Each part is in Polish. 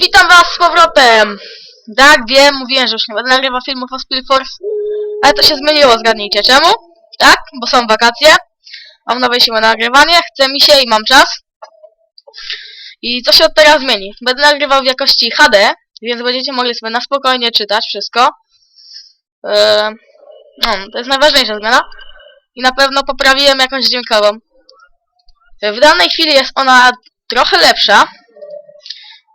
Witam was z powrotem! Tak, wiem, mówiłem, że już nie będę nagrywał filmów o Spillforce, ale to się zmieniło, zgadnijcie czemu? Tak, bo są wakacje, mam nowe siły na nagrywanie, chce mi się i mam czas. I co się od teraz zmieni? Będę nagrywał w jakości HD, więc będziecie mogli sobie na spokojnie czytać wszystko. E, no, to jest najważniejsza zmiana. I na pewno poprawiłem jakość dźwiękową. W danej chwili jest ona trochę lepsza,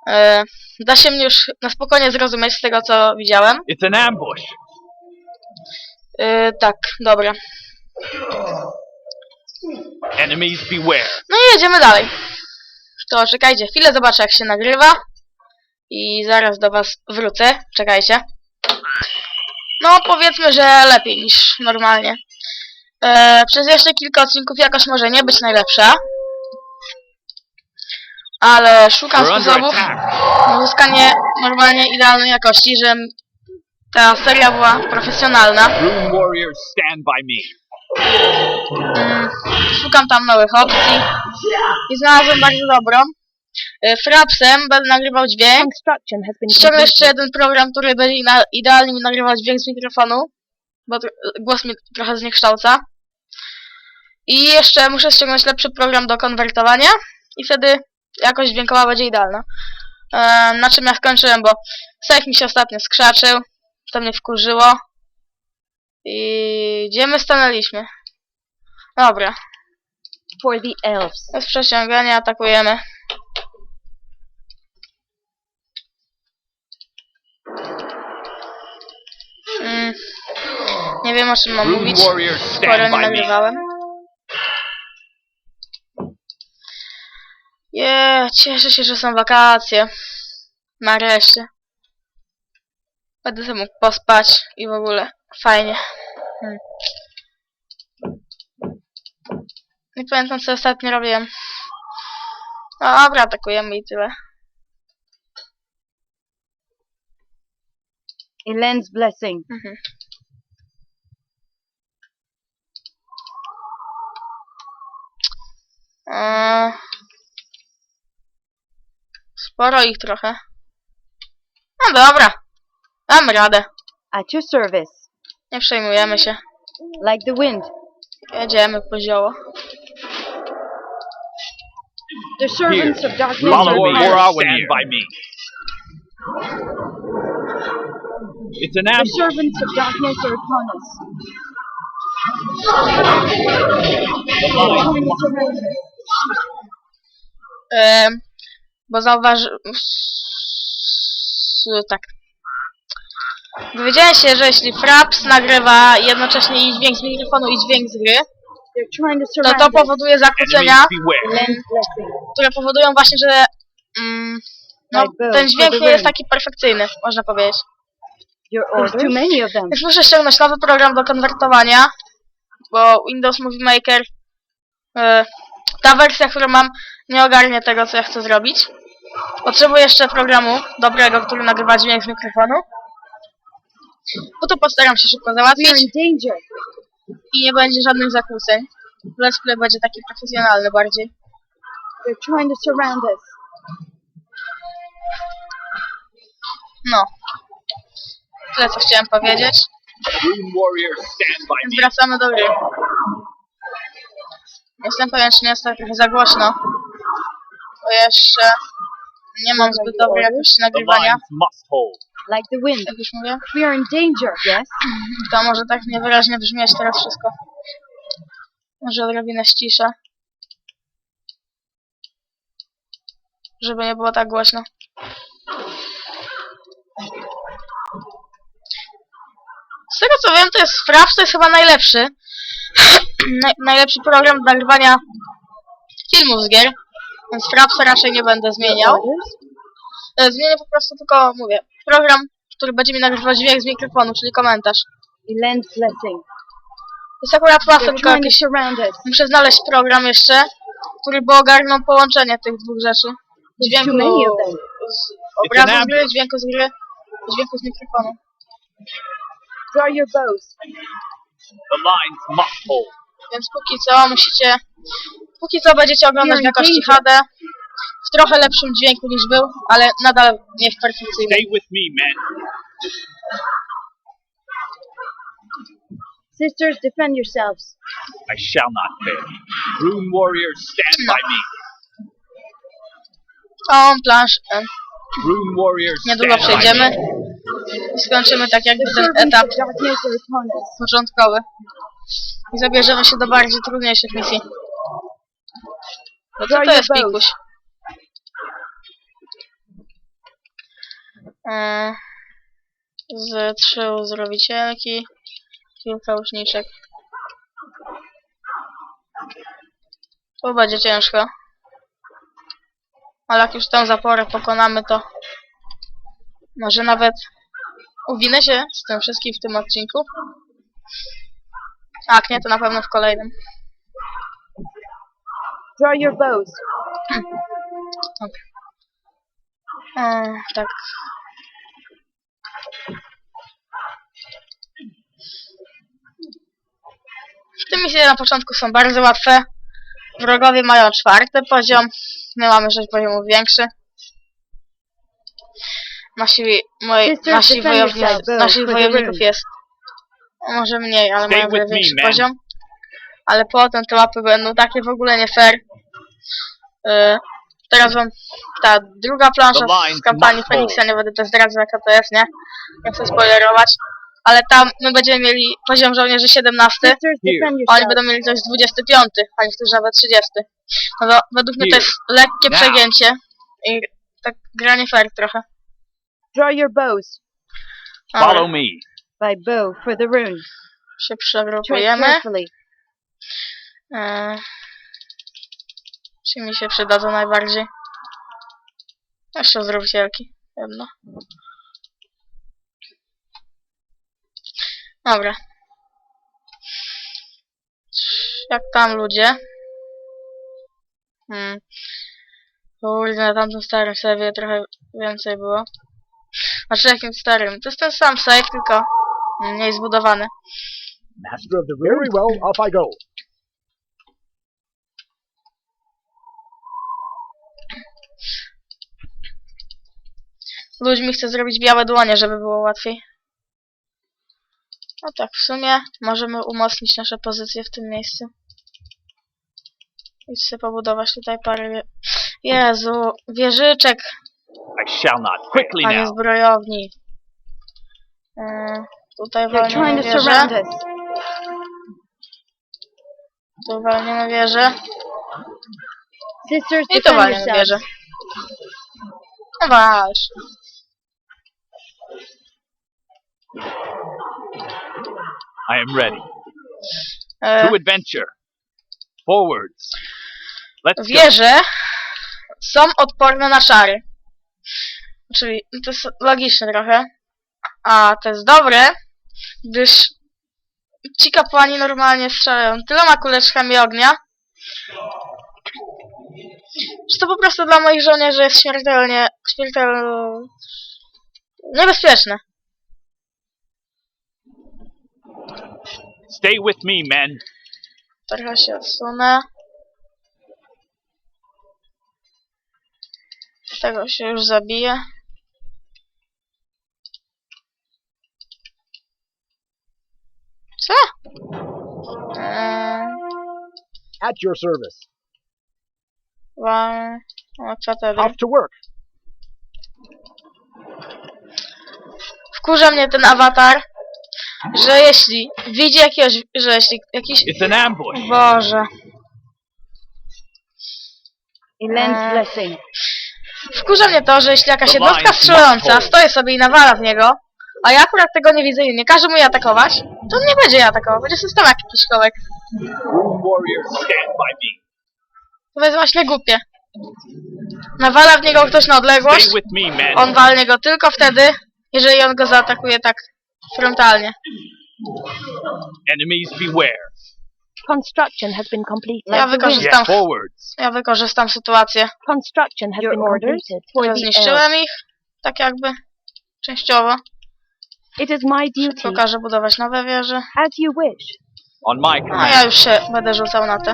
E, da się mnie już na spokojnie zrozumieć z tego, co widziałem. It's an ambush. E, tak, dobra. Enemies beware. No i jedziemy dalej. To czekajcie, chwilę zobaczę, jak się nagrywa. I zaraz do was wrócę. Czekajcie. No, powiedzmy, że lepiej niż normalnie. E, przez jeszcze kilka odcinków jakoś może nie być najlepsza. Ale szukam sposobów na uzyskanie normalnie idealnej jakości, że ta seria była profesjonalna. Mm, Szukam tam nowych opcji i znalazłem bardzo dobrą. E, Frapsem będę nagrywał dźwięk. Ściągnę jeszcze jeden program, który będzie idealnie mi nagrywał dźwięk z mikrofonu, bo głos mi trochę zniekształca. I jeszcze muszę ściągnąć lepszy program do konwertowania i wtedy jakość dźwiękowa będzie idealna. E, na czym ja skończyłem, bo Sek mi się ostatnio skrzaczył, to mnie wkurzyło. I gdzie my stanęliśmy? Dobra, for the elves. bez przeciągania atakujemy. Mm, nie wiem o czym mam mówić, skoro nie nagrywałem. Je, cieszę się, że są wakacje. Nareszcie. Będę sobie mógł pospać i w ogóle fajnie. Hmm. Nie pamiętam co ostatnio robiłem. No dobra, atakujemy i tyle. Elend's blessing. Mhm. Eee, sporo ich trochę. No dobra. Dam radę. At your service. Nie przejmujemy się. Like the wind. Jedziemy po zioło. The servants of darkness are upon warriors us. stand by me. It's an The ambush. servants of darkness are upon us. Eee, bo zauważy... Tak. Dowiedziałem się, że jeśli Fraps nagrywa jednocześnie i dźwięk z mikrofonu i dźwięk z gry, to to powoduje zakłócenia, które powodują właśnie, że mm, no, Bill ten dźwięk nie jest taki perfekcyjny, można powiedzieć. Więc muszę ściągnąć nowy program do konwertowania, bo Windows Movie Maker, e, ta wersja, którą mam, nie ogarnie tego, co ja chcę zrobić. Potrzebuję jeszcze programu dobrego, który nagrywa dźwięk z mikrofonu. Bo to postaram się szybko załatwić i nie będzie żadnych zakłóceń. Let's Play będzie taki profesjonalny bardziej. They're trying to surround us. No. Tyle, co chciałem powiedzieć. Wracamy do gry. Jestem pewien, czy nie jest to trochę za głośno. Bo jeszcze nie mam zbyt dobrej jakości nagrywania. Like the wind. Jak już mówię, We are in danger. Yes. to może tak niewyraźnie brzmieć teraz wszystko. Może odrobinę ściszę. Żeby nie było tak głośno. Z tego co wiem, to jest Fraps, to jest chyba najlepszy. Naj, najlepszy program do nagrywania filmów z gier. Więc Frapsa raczej nie będę zmieniał. E, Zmienię po prostu tylko, mówię, program, który będzie mi nagrywać dźwięk z mikrofonu, czyli komentarz. Elend's blessing. To jest akurat łatwe, They're tylko trying to jakiś... surround us. Muszę znaleźć program jeszcze, który by ogarnął połączenie tych dwóch rzeczy. Dźwięku many of them. z obrazu z gry, dźwięku z gry, dźwięku z mikrofonu. Draw your bows. The lines must hold. Więc póki co musicie... Póki co będziecie oglądać w jakości. HD. w trochę lepszym dźwięku niż był, ale nadal nie w perfekcyjnym. Stay with me, men. Sisters, defend yourselves. I shall not fail. Rune warriors, stand by me. O, plansz. e, Rune warriors, Niedługo by przejdziemy. me. Skończymy tak jakby ten etap początkowy. I zabierzemy się do bardziej trudniejszych misji. No co to jest pikuś? E, Z trzy uzdrowicielki, kilka uczniczek. To będzie ciężko. Ale jak już tę zaporę pokonamy, to może nawet uwinę się z tym wszystkim w tym odcinku. Tak, nie, to na pewno w kolejnym. Draw your bows. E, tak. Te misje na początku są bardzo łatwe. Wrogowie mają czwarty poziom. My mamy sześć poziomów większy. Nasi, moi, Sister, nasi wojownicy, naszych the wojowników jest może mniej, ale Stay mają with me, większy man. poziom. Ale potem te mapy będą takie w ogóle nie fair. Yy, teraz wam ta druga plansza z kampanii Feniksa, nie będę też zdradzał jaka to jest, nie? Nie chcę spoilerować. Ale tam my będziemy mieli poziom żołnierzy 17, Sisters, Here. defend a oni będą mieli coś 25, a niektórzy nawet 30. No to według mnie to jest lekkie Now. przegięcie i tak granie fair trochę. Draw your bows. Follow me. By bow for the rune. się przegrupujemy. Eee, czy mi się przydadzą najbardziej? Jeszcze zdrowicielki. Jedno. Dobra. Jak tam ludzie? Hmm. Kurde, na tamtym starym serwie trochę więcej było. Znaczy jakim starym? To jest ten sam save, tylko mniej zbudowany. Master of the room. Very well, off I go. Ludźmi chcę zrobić białe dłonie, żeby było łatwiej. No tak, w sumie możemy umocnić nasze pozycje w tym miejscu. I sobie pobudować tutaj parę... Jezu, wieżyczek, I shall not. Quickly a nie now. zbrojowni. Yy, tutaj They're trying walniemy to surround wieżę. Tu walniemy wieżę. Sisters, I defend walniemy yourselves. wieżę. No walcz. I am ready. Yy, To adventure. Forwards. Let's go. Wieże są odporne na czary. Czyli to jest logiczne trochę. A to jest dobre, gdyż ci kapłani normalnie strzelają tyloma kuleczkami ognia. Czy to po prostu dla moich żołnierzy jest śmiertelnie, śmiertelnie niebezpieczne. Stay with me, men. Trochę się odsunę. Tego się już zabije. Co? Eee, At your service. wam... Co? Off to work. Wkurza mnie ten awatar, że jeśli widzi jakiegoś, że jeśli jakiś... It's an ambush. Boże. Elend's Eee. blessing. Wkurza mnie to, że jeśli jakaś jednostka strzelająca stoi sobie i nawala w niego, a ja akurat tego nie widzę i nie każe mu atakować, to on nie będzie jej atakował, będzie system jakiś kołek. To jest właśnie głupie. Nawala w niego ktoś na odległość, on walnie go tylko wtedy, jeżeli on go zaatakuje tak frontalnie. Enemies beware. Construction has been completed. Ja wykorzystam, ja wykorzystam sytuację, Construction has been completed. Zniszczyłem ich, tak jakby, częściowo. It is my duty, każę budować nowe wieże. as you wish. On my A command. ja już się będę rzucał na te.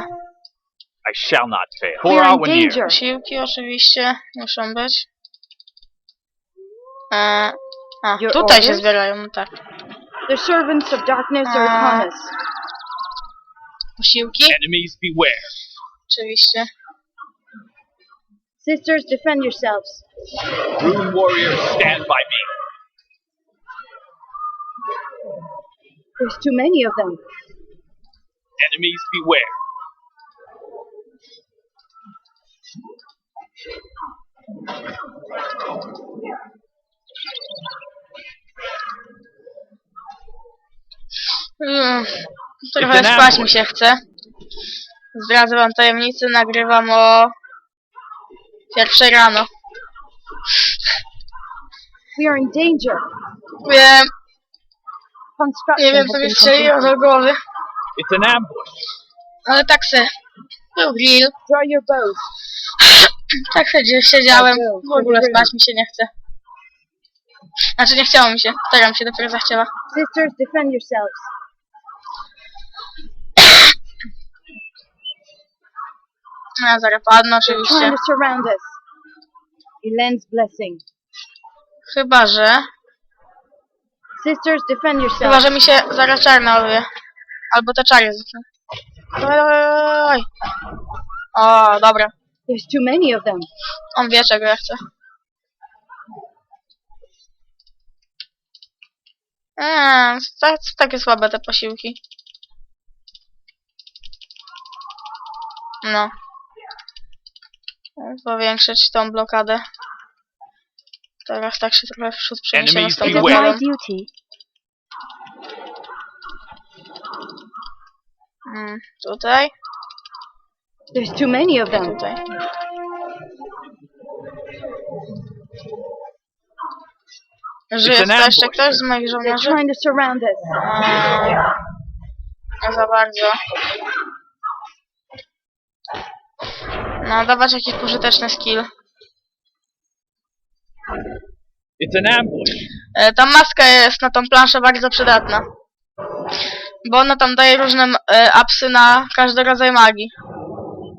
I shall not fail. We are in our near. danger. Posiłki oczywiście muszą być. E, a, Your tutaj się orders? zbierają, no tak. The servants of darkness are Uh, upon us. Posiłki, Enemies beware. oczywiście. Sisters, defend yourselves. Rune warriors, stand by me. There's too many of them. Enemies beware. Mm, trochę spać mi się chce. Zdradzę wam tajemnicę, nagrywam o pierwszej rano. We are in danger. Wiem, nie wiem co mi strzeliło do głowy, It's an ambush. ale tak se był grill, Draw your bows. tak se gdzieś siedziałem, w ogóle spać mi się nie chce. Znaczy nie chciało mi się, teraz mi się dopiero zachciała. Sisters, defend yourselves. No ja zaraz padnę oczywiście. trying to surround us. Elend's blessing. Chyba, że... Sisters, defend Chyba, yourselves. że mi się zaraz czarna. Albo te czary znikną. Dawaj, dawaj, dawaj. O, dobra. There's too many of them. On wie czego ja chcę. Eee, tak, takie słabe te posiłki. No. Powiększyć tą blokadę. Teraz tak się trochę w przód przeniesiemy Enemies z tą my duty. Mm, tutaj There's too many of them. tutaj. Tu jeszcze ktoś z moich They're żołnierzy? trying to surround us. Nie za bardzo. No, dawać jakiś pożyteczny skill. It's an ambush. E, ta maska jest na tą planszę bardzo przydatna. Bo ona tam daje różne e, upsy na każdy rodzaj magii.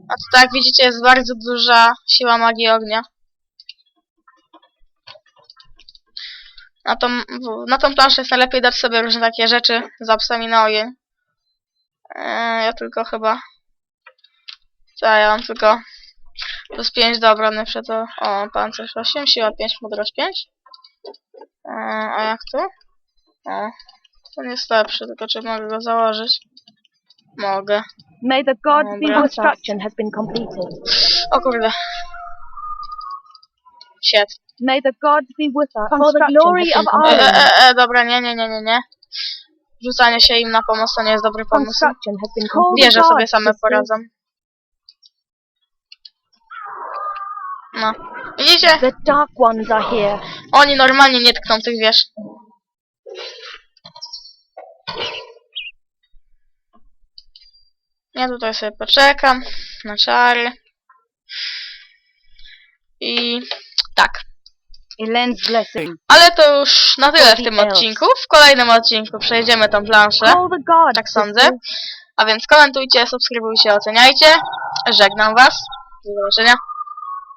A tutaj jak widzicie jest bardzo duża siła magii ognia. Na tą, na tą planszę jest najlepiej dać sobie różne takie rzeczy z upsami na ogień. E, ja tylko chyba... Co, ja mam tylko plus 5 do obrony przed to... O, pancerz 8, siła 5, mądrość 5. E, a jak tu? O, ten jest lepszy, tylko czy mogę go założyć? Mogę. May the gods be Dobra. construction has been completed. O kurde. Shit. May the gods be with us. For the glory of E, e, e, e, dobra, nie, nie, nie, nie, nie. Rzucanie się im na pomoc to nie jest dobry pomysł. Construction has been Call completed. Wieże sobie same sisters. poradzą. No. Widzicie? The dark ones are here. Oni normalnie nie tkną tych wież. Ja tutaj sobie poczekam na czary. I tak. Elend's blessing. Ale to już na tyle w tym odcinku. W kolejnym odcinku przejdziemy tą planszę. Tak sądzę. A więc komentujcie, subskrybujcie, oceniajcie. Żegnam Was. Do zobaczenia.